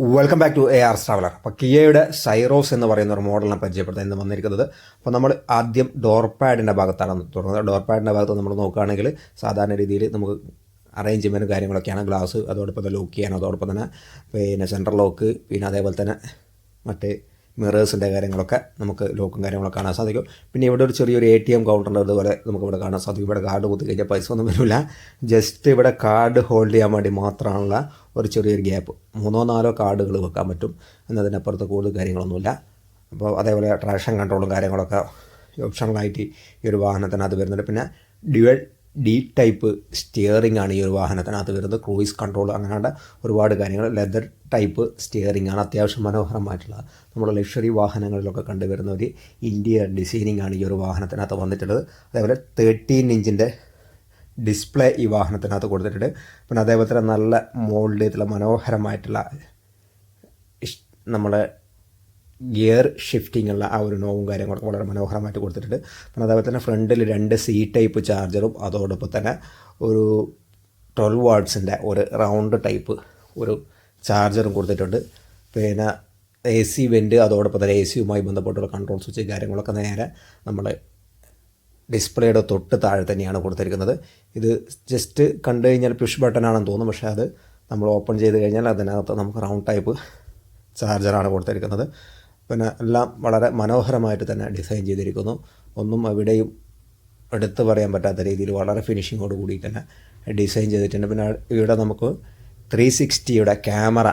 Welcome back to A R traveller അപ്പോൾ കിയയുടെ Syros എന്ന് പറയുന്ന ഒരു മോഡലിനെ പരിചയപ്പെടുത്താൻ ഇന്ന് വന്നിരിക്കുന്നത്. അപ്പോൾ നമ്മൾ ആദ്യം ഡോർ പാഡിന്റെ ഭാഗത്താണ് തുടങ്ങുന്നത്. ഡോർ പാഡിന്റെ ഭാഗത്ത് നമ്മൾ നോക്കുകയാണെങ്കിൽ സാധാരണ രീതിയിൽ നമുക്ക് അറേഞ്ച്മെന്റ് കാര്യങ്ങളൊക്കെയാണ്. ഗ്ലാസ് അതോടൊപ്പം തന്നെ ലോക്ക് ചെയ്യാൻ അതോടൊപ്പം തന്നെ പിന്നെ സെൻട്രൽ ലോക്ക് പിന്നെ അതേപോലെ തന്നെ മറ്റേ മിറേഴ്സിന്റെ കാര്യങ്ങളൊക്കെ നമുക്ക് ലോക്കും കാര്യങ്ങളൊക്കെ കാണാൻ സാധിക്കും. പിന്നെ ഇവിടെ ഒരു ചെറിയൊരു എ ടി എം കൗണ്ടറിന്റെ അതുപോലെ നമുക്ക് ഇവിടെ കാണാൻ സാധിക്കും. ഇവിടെ കാർഡ് കുത്തി കഴിഞ്ഞാൽ പൈസ ഒന്നും വരില്ല. ജസ്റ്റ് ഇവിടെ കാർഡ് ഹോൾഡ് ചെയ്യാൻ വേണ്ടി മാത്രമാണുള്ള ഒരു ചെറിയൊരു ഗ്യാപ്പ് മൂന്നോ നാലോ കാർഡുകൾ വെക്കാൻ പറ്റും. എന്നതിനപ്പുറത്ത് കൂടുതൽ കാര്യങ്ങളൊന്നുമില്ല. അപ്പോൾ അതേപോലെ ട്രാക്ഷൻ കൺട്രോളും കാര്യങ്ങളൊക്കെ ഓപ്ഷണലായിട്ട് ഈ ഒരു വാഹനത്തിനകത്ത് വരുന്നുണ്ട്. പിന്നെ ഡ്യുവൽ ഡി ടൈപ്പ് സ്റ്റിയറിംഗ് ആണ് ഈ ഒരു വാഹനത്തിനകത്ത് വരുന്നത്. ക്രൂയിസ് കൺട്രോൾ അങ്ങനെയുള്ള ഒരുപാട് കാര്യങ്ങൾ. ലെതർ ടൈപ്പ് സ്റ്റിയറിംഗ് ആണ് അത്യാവശ്യം മനോഹരമായിട്ടുള്ള നമ്മുടെ ലക്ഷറി വാഹനങ്ങളിലൊക്കെ കണ്ടുവരുന്ന ഒരു ഇന്ത്യ ഡിസൈനിങ് ആണ് ഈ ഒരു വാഹനത്തിനകത്ത് വന്നിട്ടുള്ളത്. അതേപോലെ തേർട്ടീൻ ഇഞ്ചിന്റെ ഡിസ്പ്ലേ ഈ വാഹനത്തിനകത്ത് കൊടുത്തിട്ടുണ്ട്. പിന്നെ അതേപോലെ തന്നെ നല്ല മോൾഡ് ചെയ്തിട്ടുള്ള മനോഹരമായിട്ടുള്ള നമ്മുടെ ഗിയർ ഷിഫ്റ്റിംഗ് ഉള്ള ആ ഒരു നോവും കാര്യങ്ങളൊക്കെ വളരെ മനോഹരമായിട്ട് കൊടുത്തിട്ടുണ്ട്. പിന്നെ അതേപോലെ തന്നെ ഫ്രണ്ടിൽ രണ്ട് സി ടൈപ്പ് ചാർജറും അതോടൊപ്പം തന്നെ ഒരു ട്വൽവ് വാട്ട്സിന്റെ ഒരു റൗണ്ട് ടൈപ്പ് ഒരു ചാർജറും കൊടുത്തിട്ടുണ്ട്. പിന്നെ എ സി വെന്റ് അതോടൊപ്പം തന്നെ എ സിയുമായി ബന്ധപ്പെട്ടുള്ള കൺട്രോൾ സ്വിച്ച് കാര്യങ്ങളൊക്കെ നേരെ നമ്മൾ ഡിസ്പ്ലേയുടെ തൊട്ട് താഴെ തന്നെയാണ് കൊടുത്തിരിക്കുന്നത്. ഇത് ജസ്റ്റ് കണ്ടു കഴിഞ്ഞാൽ പുഷ് ബട്ടൺ ആണെന്ന് തോന്നും പക്ഷേ അത് നമ്മൾ ഓപ്പൺ ചെയ്ത് കഴിഞ്ഞാൽ അതിനകത്ത് നമുക്ക് റൗണ്ട് ടൈപ്പ് ചാർജറാണ് കൊടുത്തിരിക്കുന്നത്. പിന്നെ എല്ലാം വളരെ മനോഹരമായിട്ട് തന്നെ ഡിസൈൻ ചെയ്തിരിക്കുന്നു. ഒന്നും അവിടെയും എടുത്തു പറയാൻ പറ്റാത്ത രീതിയിൽ വളരെ ഫിനിഷിങ്ങോട് കൂടി തന്നെ ഡിസൈൻ ചെയ്തിട്ടുണ്ട്. പിന്നെ ഇവിടെ നമുക്ക് ത്രീ സിക്സ്റ്റിയുടെ ക്യാമറ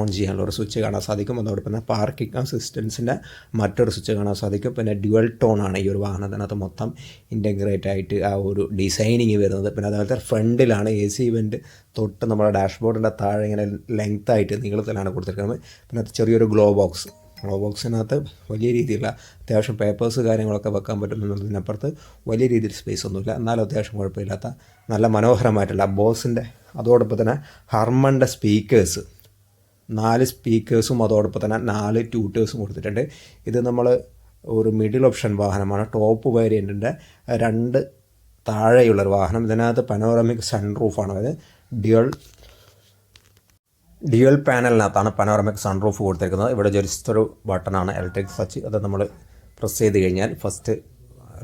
ഓൺ ചെയ്യാനുള്ള ഒരു സ്വിച്ച് കാണാൻ സാധിക്കും. അതോടൊപ്പം തന്നെ പാർക്കിംഗ് അസിസ്റ്റൻസിന്റെ മറ്റൊരു സ്വിച്ച് കാണാൻ സാധിക്കും. പിന്നെ ഡ്യുവൽ ടോൺ ആണ് ഈ ഒരു വാഹനത്തിനകത്ത് മൊത്തം ഇന്റഗ്രേറ്റ് ആയിട്ട് ആ ഒരു ഡിസൈനിങ് വരുന്നത്. പിന്നെ അതുപോലെ ഫ്രണ്ടിലാണ് എ സി ഇവന്റ് തൊട്ട് നമ്മുടെ ഡാഷ്ബോർഡിന്റെ താഴെ ഇങ്ങനെ ലെങ്ത്തായിട്ട് നീളത്തിലാണ് കൊടുത്തിരിക്കുന്നത്. പിന്നെ ചെറിയൊരു ഗ്ലോ ബോക്സ് ബോക്സിനകത്ത് വലിയ രീതിയിലുള്ള അത്യാവശ്യം പേപ്പേഴ്സ് കാര്യങ്ങളൊക്കെ വെക്കാൻ പറ്റുന്നതിനപ്പുറത്ത് വലിയ രീതിയിൽ സ്പേസ് ഒന്നുമില്ല. എന്നാലും അത്യാവശ്യം കുഴപ്പമില്ലാത്ത നല്ല മനോഹരമായിട്ടുള്ള ബോസിന്റെ അതോടൊപ്പം തന്നെ ഹർമന്റെ സ്പീക്കേഴ്സ് നാല് സ്പീക്കേഴ്സും അതോടൊപ്പം തന്നെ നാല് ട്യൂട്ടേഴ്സും കൊടുത്തിട്ടുണ്ട്. ഇത് നമ്മൾ ഒരു മിഡിൽ ഓപ്ഷൻ വാഹനമാണ്. ടോപ്പ് വേരിയന്റിന്റെ രണ്ട് താഴെയുള്ളൊരു വാഹനം. ഇതിനകത്ത് പനോറമിക് സൺറൂഫാണ് അതായത് ഡ്യുവൽ ഡ്യുവൽ പാനലിനകത്താണ് പനോറമിക് സൺറൂഫ് കൊടുത്തിരിക്കുന്നത് ഇവിടെ ജസ്റ്റ് ഒരു ബട്ടണാണ് ഇലക്ട്രിക് സച്ച് അത് നമ്മൾ പ്രസ് ചെയ്ത് കഴിഞ്ഞാൽ ഫസ്റ്റ്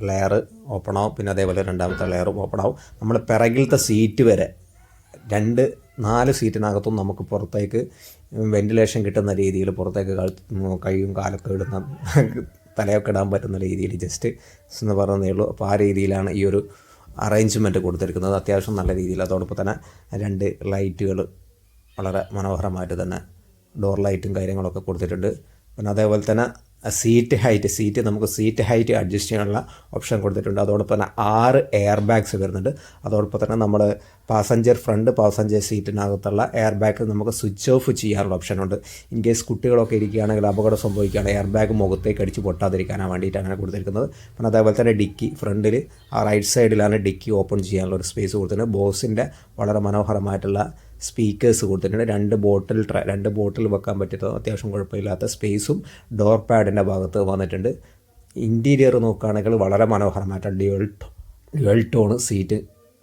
ലെയർ ഓപ്പൺ ആവും. പിന്നെ അതേപോലെ രണ്ടാമത്തെ ലെയർ ഓപ്പൺ ആവും. നമ്മൾ പിറകിലത്തെ സീറ്റ് വരെ രണ്ട് നാല് സീറ്റിനകത്തും നമുക്ക് പുറത്തേക്ക് വെന്റിലേഷൻ കിട്ടുന്ന രീതിയിൽ പുറത്തേക്ക് കഴുത്ത് കൈയും കാലൊക്കെ ഇടുന്ന തലയൊക്കെ ഇടാൻ പറ്റുന്ന രീതിയിൽ ജസ്റ്റ് എന്ന് പറഞ്ഞേ ഉള്ളൂ. അപ്പോൾ ആ രീതിയിലാണ് ഈ ഒരു അറേഞ്ച്മെന്റ് കൊടുത്തിരിക്കുന്നത്. അത്യാവശ്യം നല്ല രീതിയിൽ. അതോടൊപ്പം തന്നെ രണ്ട് ലൈറ്റുകൾ വളരെ മനോഹരമായിട്ട് തന്നെ ഡോർ ലൈറ്റും കാര്യങ്ങളൊക്കെ കൊടുത്തിട്ടുണ്ട്. പിന്നെ അതേപോലെ തന്നെ സീറ്റ് ഹൈറ്റ് സീറ്റ് നമുക്ക് സീറ്റ് ഹൈറ്റ് അഡ്ജസ്റ്റ് ചെയ്യാനുള്ള ഓപ്ഷൻ കൊടുത്തിട്ടുണ്ട്. അതോടൊപ്പം തന്നെ ആറ് എയർ ബാഗ്സ് വരുന്നുണ്ട്. അതോടൊപ്പം തന്നെ നമ്മൾ പാസഞ്ചർ ഫ്രണ്ട് പാസഞ്ചർ സീറ്റിനകത്തുള്ള എയർ ബാഗ് നമുക്ക് സ്വിച്ച് ഓഫ് ചെയ്യാനുള്ള ഓപ്ഷനുണ്ട് ഇൻ കേസ് കുട്ടികളൊക്കെ ഇരിക്കുകയാണെങ്കിൽ അപകടം സംഭവിക്കുകയാണ് എയർ ബാഗ് മുഖത്തേക്ക് അടിച്ച് പൊട്ടാതിരിക്കാനാണ് വേണ്ടിയിട്ട് അങ്ങനെ കൊടുത്തിരിക്കുന്നത്. പിന്നെ അതേപോലെ തന്നെ ഡിക്കി ഫ്രണ്ടിൽ ആ റൈറ്റ് സൈഡിലാണ് ഡിക്കി ഓപ്പൺ ചെയ്യാനുള്ള ഒരു സ്പേസ് കൊടുത്തിട്ടുണ്ട്. ബോസിന്റെ വളരെ മനോഹരമായിട്ടുള്ള സ്പീക്കേഴ്സ് കൊടുത്തിട്ടുണ്ട്. രണ്ട് ബോട്ടിൽ രണ്ട് ബോട്ടിൽ വെക്കാൻ പറ്റിയ അത്യാവശ്യം കുഴപ്പമില്ലാത്ത സ്പേസും ഡോർ പാഡിന്റെ ഭാഗത്ത് വന്നിട്ടുണ്ട്. ഇന്റീരിയർ നോക്കുകയാണെങ്കിൽ വളരെ മനോഹരമായിട്ടാണ് ഡ്യുവൽ ഡ്യുവൽ ടോൺ സീറ്റ്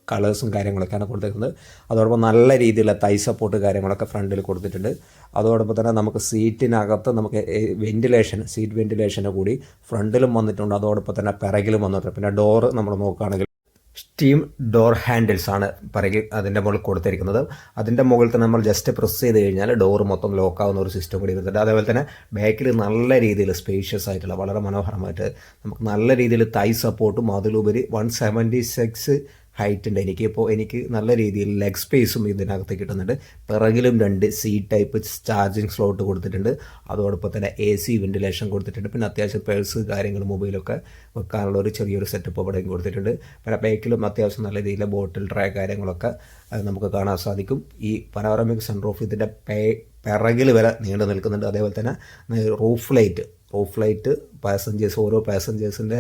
കളേഴ്സും കാര്യങ്ങളൊക്കെയാണ് കൊടുത്തിരിക്കുന്നത്. അതോടൊപ്പം നല്ല രീതിയിലുള്ള തൈ സപ്പോർട്ട് കാര്യങ്ങളൊക്കെ ഫ്രണ്ടിൽ കൊടുത്തിട്ടുണ്ട്. അതോടൊപ്പം തന്നെ നമുക്ക് സീറ്റിനകത്ത് നമുക്ക് വെന്റിലേഷൻ സീറ്റ് വെന്റിലേഷന് കൂടി ഫ്രണ്ടിലും വന്നിട്ടുണ്ട്. അതോടൊപ്പം തന്നെ പിറകിലും വന്നിട്ടുണ്ട്. പിന്നെ ഡോറ് നമ്മൾ നോക്കുകയാണെങ്കിൽ സ്റ്റീം ഡോർ ഹാൻഡിൽസ് ആണ് പിറകിൽ അതിന്റെ മുകളിൽ കൊടുത്തിരിക്കുന്നത്. അതിന്റെ മുകളിൽ തന്നെ നമ്മൾ ജസ്റ്റ് പ്രസ് ചെയ്ത് കഴിഞ്ഞാൽ ഡോർ മൊത്തം ലോക്ക് ആവുന്ന ഒരു സിസ്റ്റം കൂടി വരുന്നുണ്ട്. അതേപോലെ തന്നെ ബാക്കിൽ നല്ല രീതിയിൽ സ്പേഷ്യസ് ആയിട്ടുള്ള വളരെ മനോഹരമായിട്ട് നമുക്ക് നല്ല രീതിയിൽ തൈ സപ്പോർട്ടും അതിലുപരി വൺ സെവന്റി സിക്സ് ഹൈറ്റ് ഉണ്ട്. എനിക്കിപ്പോൾ എനിക്ക് നല്ല രീതിയിൽ ലെഗ് സ്പേസും ഇതിനകത്ത് കിട്ടുന്നുണ്ട്. പിറകിലും രണ്ട് സി ടൈപ്പ് ചാർജിങ് സ്ലോട്ട് കൊടുത്തിട്ടുണ്ട്. അതോടൊപ്പം തന്നെ എ സി വെന്റിലേഷൻ കൊടുത്തിട്ടുണ്ട്. പിന്നെ അത്യാവശ്യം പേഴ്സ് കാര്യങ്ങൾ മൊബൈലൊക്കെ വെക്കാനുള്ള ഒരു ചെറിയൊരു സെറ്റപ്പ് അവിടെയും കൊടുത്തിട്ടുണ്ട്. പിന്നെ ബാക്കിലും അത്യാവശ്യം നല്ല രീതിയിലെ ബോട്ടിൽ ട്രേ കാര്യങ്ങളൊക്കെ നമുക്ക് കാണാൻ സാധിക്കും. ഈ പനോറമിക് സൺറൂഫ് ഇതിന്റെ പേ പിറകിൽ വരെ നീണ്ടു നിൽക്കുന്നുണ്ട്. അതേപോലെ തന്നെ roof light roof light passengers ഓരോ പാസഞ്ചേഴ്സിന്റെ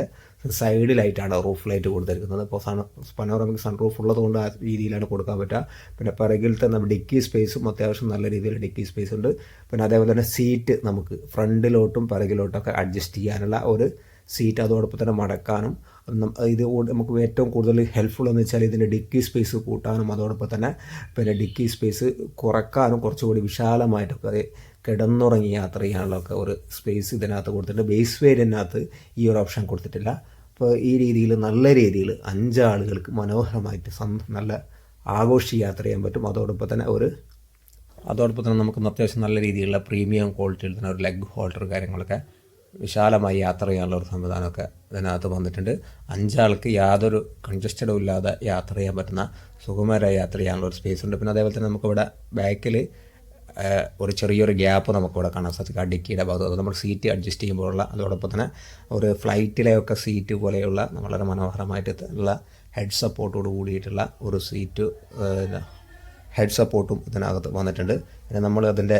സൈഡിലായിട്ടാണ് റൂഫ് ലൈറ്റ് കൊടുത്തിരിക്കുന്നത്. അപ്പോൾ സൺ പനോറമിക് സൺ റൂഫ് ഉള്ളതുകൊണ്ട് ആ രീതിയിലാണ് കൊടുക്കാൻ പറ്റുക. പിന്നെ പിറകിലത്തെ നമ്മുടെ ഡിക്കി സ്പേസും അത്യാവശ്യം നല്ല രീതിയിൽ ഡിക്കി സ്പേസ് ഉണ്ട് പിന്നെ അതേപോലെ തന്നെ സീറ്റ് നമുക്ക് ഫ്രണ്ടിലോട്ടും പിറകിലോട്ടൊക്കെ അഡ്ജസ്റ്റ് ചെയ്യാനുള്ള ഒരു സീറ്റ് അതോടൊപ്പം തന്നെ മടക്കാനും ഇത് നമുക്ക് ഏറ്റവും കൂടുതൽ ഹെൽപ്ഫുൾ എന്ന് വെച്ചാൽ ഇതിന്റെ ഡിക്കി സ്പേസ് കൂട്ടാനും അതോടൊപ്പം തന്നെ പിന്നെ ഡിക്കി സ്പേസ് കുറക്കാനും കുറച്ചുകൂടി വിശാലമായിട്ടൊക്കെ കിടന്നുറങ്ങി യാത്ര ചെയ്യാനുള്ളതൊക്കെ ഒരു സ്പേസ് ഇതിനകത്ത് കൊടുത്തിട്ടുണ്ട് ബേസ് വേരിയനകത്ത് ഈ ഒരു ഓപ്ഷൻ കൊടുത്തിട്ടില്ല. അപ്പോൾ ഈ രീതിയിൽ നല്ല രീതിയിൽ അഞ്ചാളുകൾക്ക് മനോഹരമായിട്ട് നല്ല ആഘോഷ യാത്ര ചെയ്യാൻ പറ്റും. അതോടൊപ്പം തന്നെ ഒരു അതോടൊപ്പം തന്നെ നമുക്ക് അത്യാവശ്യം നല്ല രീതിയിലുള്ള പ്രീമിയം ക്വാളിറ്റിയിൽ തന്നെ ഒരു ലെഗ് ഹോൾഡർ കാര്യങ്ങളൊക്കെ വിശാലമായി യാത്ര ചെയ്യാനുള്ള ഒരു സംവിധാനമൊക്കെ ഇതിനകത്ത് വന്നിട്ടുണ്ട്. അഞ്ചാൾക്ക് യാതൊരു കൺജസ്റ്റഡും ഇല്ലാതെ യാത്ര ചെയ്യാൻ പറ്റുന്ന സുഗമമായി യാത്ര ചെയ്യാനുള്ള ഒരു സ്പേസ് ഉണ്ട്. പിന്നെ അതേപോലെ തന്നെ നമുക്കിവിടെ ബാക്കിൽ ഒരു ചെറിയൊരു ഗ്യാപ്പ് നമുക്കിവിടെ കാണാൻ സാധിക്കും. ആ ഡിക്കിയുടെ ഭാഗത്ത്. നമ്മൾ സീറ്റ് അഡ്ജസ്റ്റ് ചെയ്യുമ്പോഴുള്ള അതോടൊപ്പം തന്നെ ഒരു ഫ്ലൈറ്റിലെയൊക്കെ സീറ്റ് പോലെയുള്ള വളരെ മനോഹരമായിട്ട് ഉള്ള ഹെഡ് സപ്പോർട്ടോട് കൂടിയിട്ടുള്ള ഒരു സീറ്റ് ഹെഡ് സപ്പോർട്ടും ഇതിനകത്ത് വന്നിട്ടുണ്ട്. പിന്നെ നമ്മൾ അതിന്റെ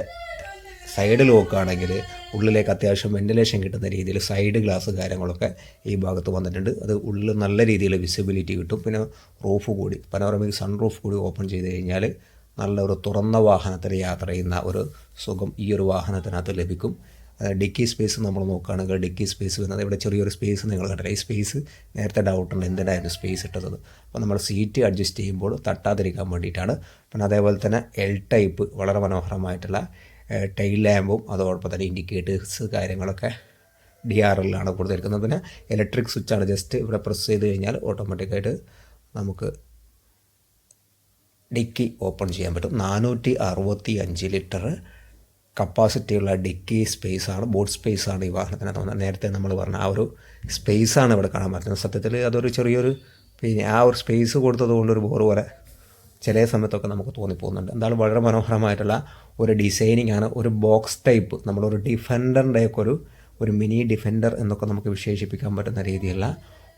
സൈഡിൽ നോക്കുകയാണെങ്കിൽ ഉള്ളിലേക്ക് അത്യാവശ്യം വെന്റിലേഷൻ കിട്ടുന്ന രീതിയിൽ സൈഡ് ഗ്ലാസ് കാര്യങ്ങളൊക്കെ ഈ ഭാഗത്ത് വന്നിട്ടുണ്ട്. അത് ഉള്ളിൽ നല്ല രീതിയിൽ വിസിബിലിറ്റി കിട്ടും. പിന്നെ റൂഫ് കൂടി പനോറമിക് സൺ റൂഫ് കൂടി ഓപ്പൺ ചെയ്ത് കഴിഞ്ഞാൽ നല്ലൊരു തുറന്ന വാഹനത്തിൽ യാത്ര ചെയ്യുന്ന ഒരു സുഖം ഈ ഒരു വാഹനത്തിനകത്ത് ലഭിക്കും. ഡിക്കി സ്പേസ് നമ്മൾ നോക്കുകയാണെങ്കിൽ ഡിക്കി സ്പേസ് വരുന്നത് ഇവിടെ ചെറിയൊരു സ്പേസ് നിങ്ങൾ കണ്ടില്ല ഈ സ്പേസ് നേരത്തെ ഡൗട്ടുണ്ട് എന്തിനായിരുന്നു സ്പേസ് ഇട്ടത്? അപ്പോൾ നമ്മൾ സീറ്റ് അഡ്ജസ്റ്റ് ചെയ്യുമ്പോൾ തട്ടാതിരിക്കാൻ വേണ്ടിയിട്ടാണ്. പിന്നെ അതേപോലെ തന്നെ എൽ ടൈപ്പ് വളരെ മനോഹരമായിട്ടുള്ള ടൈൽ ലാമ്പും അതോടൊപ്പം തന്നെ ഇൻഡിക്കേറ്റേഴ്സ് കാര്യങ്ങളൊക്കെ ഡി ആർ എല്ലാണ് കൊടുത്തിരിക്കുന്നത്. പിന്നെ ഇലക്ട്രിക് സ്വിച്ചാണ് ജസ്റ്റ് ഇവിടെ പ്രസ് ചെയ്ത് കഴിഞ്ഞാൽ ഓട്ടോമാറ്റിക്കായിട്ട് നമുക്ക് ഡിക്കി ഓപ്പൺ ചെയ്യാൻ പറ്റും. നാനൂറ്റി അറുപത്തി അഞ്ച് ലിറ്റർ കപ്പാസിറ്റിയുള്ള ഡിക്കി സ്പേസാണ് ബോട്ട് സ്പേസാണ് ഈ വാഹനത്തിനകത്ത് വന്നത് നേരത്തെ നമ്മൾ പറഞ്ഞ ആ ഒരു സ്പേസാണ് ഇവിടെ കാണാൻ പറ്റുന്നത്. സത്യത്തിൽ അതൊരു ചെറിയൊരു പിന്നെ ആ ഒരു സ്പേസ് കൊടുത്തത് കൊണ്ടൊരു ബോർ പോലെ ചില സമയത്തൊക്കെ നമുക്ക് തോന്നിപ്പോകുന്നുണ്ട്. എന്തായാലും വളരെ മനോഹരമായിട്ടുള്ള ഒരു ഡിസൈനിങ് ആണ്. ഒരു ബോക്സ് ടൈപ്പ് നമ്മളൊരു ഡിഫൻഡറിന്റെയൊക്കെ ഒരു ഒരു മിനി ഡിഫൻഡർ എന്നൊക്കെ നമുക്ക് വിശേഷിപ്പിക്കാൻ പറ്റുന്ന രീതിയിലുള്ള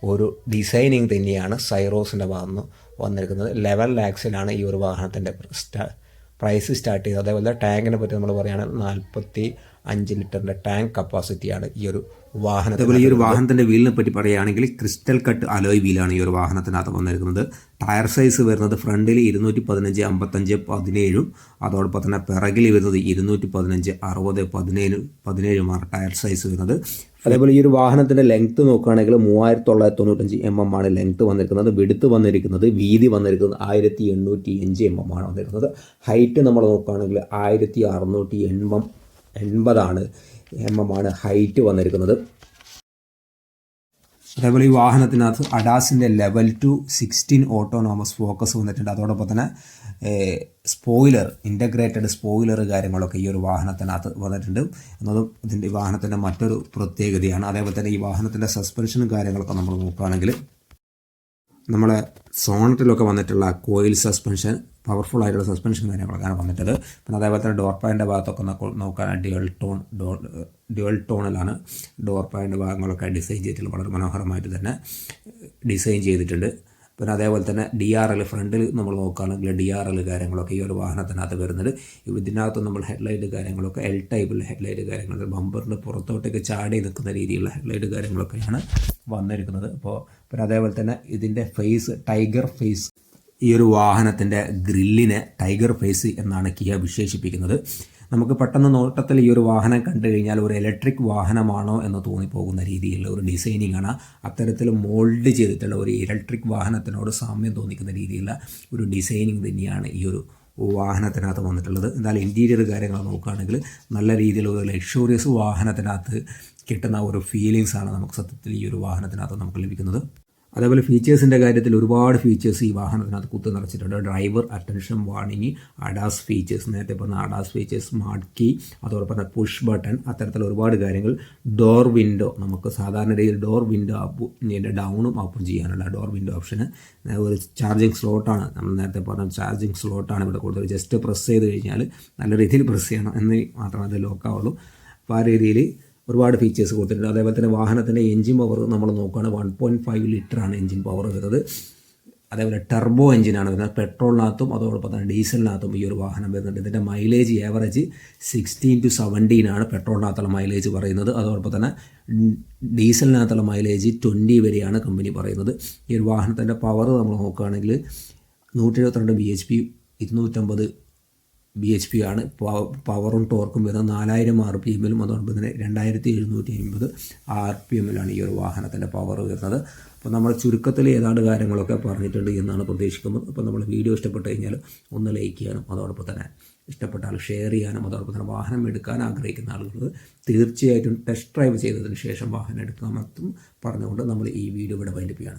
ഒരു ഡിസൈനിങ് തന്നെയാണ് സൈറോസിന്റെ ഭാഗത്തുനിന്ന് വന്നിരിക്കുന്നത്. ലെവൽ ലാക്സിലാണ് ഈ ഒരു വാഹനത്തിന്റെ പ്രൈസ് സ്റ്റാർട്ട് ചെയ്തത്. അതേപോലെ ടാങ്കിനെ പറ്റി നമ്മൾ പറയുകയാണെങ്കിൽ നാൽപ്പത്തി അഞ്ച് ലിറ്ററിന്റെ ടാങ്ക് കപ്പാസിറ്റിയാണ് ഈ ഒരു വാഹനം അതേപോലെ ഈ ഒരു വാഹനത്തിന്റെ വീലിനെ പറ്റി പറയുകയാണെങ്കിൽ ക്രിസ്റ്റൽ കട്ട് അലോയ് വീലാണ് ഈ ഒരു വാഹനത്തിനകത്ത് വന്നിരിക്കുന്നത്. ടയർ സൈസ് വരുന്നത് ഫ്രണ്ടിൽ ഇരുന്നൂറ്റി പതിനഞ്ച് അമ്പത്തഞ്ച് പതിനേഴും അതോടൊപ്പം തന്നെ പിറകിൽ വരുന്നത് ഇരുന്നൂറ്റി പതിനഞ്ച് അറുപത് പതിനേഴ് പതിനേഴുമാണ് ടയർ സൈസ് വരുന്നത്. അതേപോലെ ഈ ഒരു വാഹനത്തിന്റെ ലെങ്ത്ത് നോക്കുകയാണെങ്കിൽ മൂവായിരത്തി തൊള്ളായിരത്തി തൊണ്ണൂറ്റഞ്ച് എം എം ആണ് ലെങ്ത്ത് വന്നിരിക്കുന്നത്. വിടുത്ത് വന്നിരിക്കുന്നത് വീതി വന്നിരിക്കുന്നത് ആയിരത്തി എണ്ണൂറ്റി അഞ്ച് എം എം ആണ് വന്നിരിക്കുന്നത്. ഹൈറ്റ് നമ്മൾ നോക്കുകയാണെങ്കിൽ ആയിരത്തി അറുന്നൂറ്റി എൺപം എൺപതാണ് എം എം ആണ് ഹൈറ്റ് വന്നിരിക്കുന്നത്. അതേപോലെ ഈ വാഹനത്തിനകത്ത് അഡാസിന്റെ level two sixteen autonomous focus വന്നിട്ടുണ്ട്. അതോടൊപ്പം തന്നെ സ്പോയിലർ ഇന്റഗ്രേറ്റഡ് സ്പോയിലർ കാര്യങ്ങളൊക്കെ ഈ ഒരു വാഹനത്തിനകത്ത് വന്നിട്ടുണ്ട്. എന്നതും ഇതിന്റെ വാഹനത്തിന്റെ മറ്റൊരു പ്രത്യേകതയാണ്. അതേപോലെ തന്നെ ഈ വാഹനത്തിന്റെ സസ്പെൻഷനും കാര്യങ്ങളൊക്കെ നമ്മൾ നോക്കുകയാണെങ്കിൽ നമ്മളെ സോണറ്റിലൊക്കെ വന്നിട്ടുള്ള കോയിൽ സസ്പെൻഷൻ പവർഫുൾ ആയിട്ടുള്ള സസ്പെൻഷൻ കാര്യങ്ങളൊക്കെയാണ് വന്നിട്ടത്. പിന്നെ അതേപോലെ തന്നെ ഡോർ പാന്റെ ഭാഗത്തൊക്കെ നോക്ക- നോക്കാൻ ഡ്യുവൽ ടോൺ ഡ്യുവൽ ടോണിലാണ് ഡോർ പാന്റെ ഭാഗങ്ങളൊക്കെ ഡിസൈൻ ചെയ്തിട്ടുള്ളത് വളരെ മനോഹരമായിട്ട് തന്നെ ഡിസൈൻ ചെയ്തിട്ടുണ്ട്. പിന്നെ അതേപോലെ തന്നെ ഡി ആർ എൽ ഫ്രണ്ടിൽ നമ്മൾ നോക്കുകയാണെങ്കിൽ ഡി ആർ എൽ കാര്യങ്ങളൊക്കെ ഈ ഒരു വാഹനത്തിനകത്ത് വരുന്നുണ്ട് ഇതിനകത്ത് നമ്മൾ ഹെഡ്ലൈറ്റ് കാര്യങ്ങളൊക്കെ എൽ ടൈപ്പിൽ ഹെഡ്ലൈറ്റ് കാര്യങ്ങൾ ബമ്പറിന്റെ പുറത്തോട്ടേക്ക് ചാടി നിൽക്കുന്ന രീതിയിലുള്ള ഹെഡ്ലൈറ്റ് കാര്യങ്ങളൊക്കെയാണ് വന്നിരിക്കുന്നത്. അപ്പോൾ പിന്നെ അതേപോലെ തന്നെ ഇതിന്റെ ഫേസ് ടൈഗർ ഫേസ് ഈ ഒരു വാഹനത്തിന്റെ ഗ്രില്ലിനെ ടൈഗർ ഫേസ് എന്നാണ് കിയ വിശേഷിപ്പിക്കുന്നത്. നമുക്ക് പെട്ടെന്ന് നോട്ടത്തിൽ ഈ ഒരു വാഹനം കണ്ടു കഴിഞ്ഞാൽ ഒരു ഇലക്ട്രിക് വാഹനമാണോ എന്ന് തോന്നിപ്പോകുന്ന രീതിയിലുള്ള ഒരു ഡിസൈനിങ് ആണ് അത്തരത്തിൽ മോൾഡ് ചെയ്തിട്ടുള്ള ഒരു ഇലക്ട്രിക് വാഹനത്തിനോട് സാമ്യം തോന്നിക്കുന്ന രീതിയിലുള്ള ഒരു ഡിസൈനിങ് തന്നെയാണ് ഈ ഒരു വാഹനത്തിനകത്ത് വന്നിട്ടുള്ളത്. എന്നാൽ ഇന്റീരിയർ കാര്യങ്ങൾ നോക്കുകയാണെങ്കിൽ നല്ല രീതിയിൽ ഒരു ലക്ഷൂറിയസ് വാഹനത്തിനകത്ത് കിട്ടുന്ന ഒരു ഫീലിങ്സ് ആണ് നമുക്ക് സത്യത്തിൽ ഈ ഒരു വാഹനത്തിനകത്ത് നമുക്ക് ലഭിക്കുന്നത്. അതേപോലെ ഫീച്ചേഴ്സിന്റെ കാര്യത്തിൽ ഒരുപാട് ഫീച്ചേഴ്സ് ഈ വാഹനത്തിനകത്ത് കുത്തു നിറച്ചിട്ടുണ്ട്. Driver attention warning ADAS features നേരത്തെ പറഞ്ഞ അഡാസ് ഫീച്ചേഴ്സ് സ്മാർട്ട് കീ അതോടൊപ്പം തന്നെ പുഷ് ബട്ടൺ അത്തരത്തിലുള്ള ഒരുപാട് കാര്യങ്ങൾ ഡോർ വിൻഡോ നമുക്ക് സാധാരണ രീതിയിൽ ഡോർ വിൻഡോ അപ്പ് ഡൗണും അപ്പും ചെയ്യാനുള്ള ഡോർ വിൻഡോ ഓപ്ഷന് ഒരു ചാർജിങ് സ്ലോട്ടാണ് നമ്മൾ നേരത്തെ പറഞ്ഞ ചാർജിങ് സ്ലോട്ടാണ് ഇവിടെ കൊടുത്തത്. ജസ്റ്റ് പ്രസ് ചെയ്ത് കഴിഞ്ഞാൽ നല്ല രീതിയിൽ പ്രസ് ചെയ്യണം എന്ന് മാത്രമേ അത് ലോക്കാവുള്ളൂ അപ്പോൾ ആ രീതിയിൽ ഒരുപാട് ഫീച്ചേഴ്സ് കൊടുത്തിട്ടുണ്ട്. അതേപോലെ തന്നെ വാഹനത്തിന്റെ എഞ്ചിൻ പവർ നമ്മൾ നോക്കുകയാണ് വൺ പോയിന്റ് ഫൈവ് ലിറ്ററാണ് എഞ്ചിൻ പവർ വരുന്നത്. അതേപോലെ ടെർബോ എഞ്ചിനാണ് വരുന്നത്. പെട്രോളിനകത്തും അതോടൊപ്പം തന്നെ ഡീസലിനകത്തും ഈ ഒരു വാഹനം വരുന്നുണ്ട്. ഇതിന്റെ mileage average sixteen to seventeen ആണ് പെട്രോളിനകത്തുള്ള മൈലേജ് പറയുന്നത്. അതോടൊപ്പം തന്നെ ഡീസലിനകത്തുള്ള മൈലേജ് ട്വന്റി വരെയാണ് കമ്പനി പറയുന്നത്. ഈ ഒരു വാഹനത്തിന്റെ പവർ നമ്മൾ നോക്കുകയാണെങ്കിൽ നൂറ്റി എഴുപത്തിരണ്ട് ബി എച്ച് പി ഇരുന്നൂറ്റമ്പത് ബി എച്ച് പി ആണ്. പവ- പവറും ടോർക്കും വരുന്നത് നാലായിരം ആർ പി എമ്മിലും അതോടൊപ്പം തന്നെ രണ്ടായിരത്തി എഴുന്നൂറ്റി അമ്പത് ആർ പി എമ്മിലാണ് ഈ ഒരു വാഹനത്തിന്റെ പവർ വരുന്നത്. അപ്പോൾ നമ്മൾ ചുരുക്കത്തിൽ ഏതാണ്ട് കാര്യങ്ങളൊക്കെ പറഞ്ഞിട്ടുണ്ട് എന്നാണ് പ്രതീക്ഷിക്കുന്നത്. അപ്പോൾ നമ്മൾ വീഡിയോ ഇഷ്ടപ്പെട്ട് കഴിഞ്ഞാൽ ഒന്ന് ലൈക്ക് ചെയ്യാനും അതോടൊപ്പം തന്നെ ഇഷ്ടപ്പെട്ടാൽ ഷെയർ ചെയ്യാനും അതോടൊപ്പം തന്നെ വാഹനം എടുക്കാൻ ആഗ്രഹിക്കുന്ന ആളുകൾ തീർച്ചയായിട്ടും ടെസ്റ്റ് ഡ്രൈവ് ചെയ്തതിന് ശേഷം വാഹനം എടുക്കാമെന്നും പറഞ്ഞുകൊണ്ട് നമ്മൾ ഈ വീഡിയോ ഇവിടെ വൈൻഡപ്പ് ചെയ്യണം.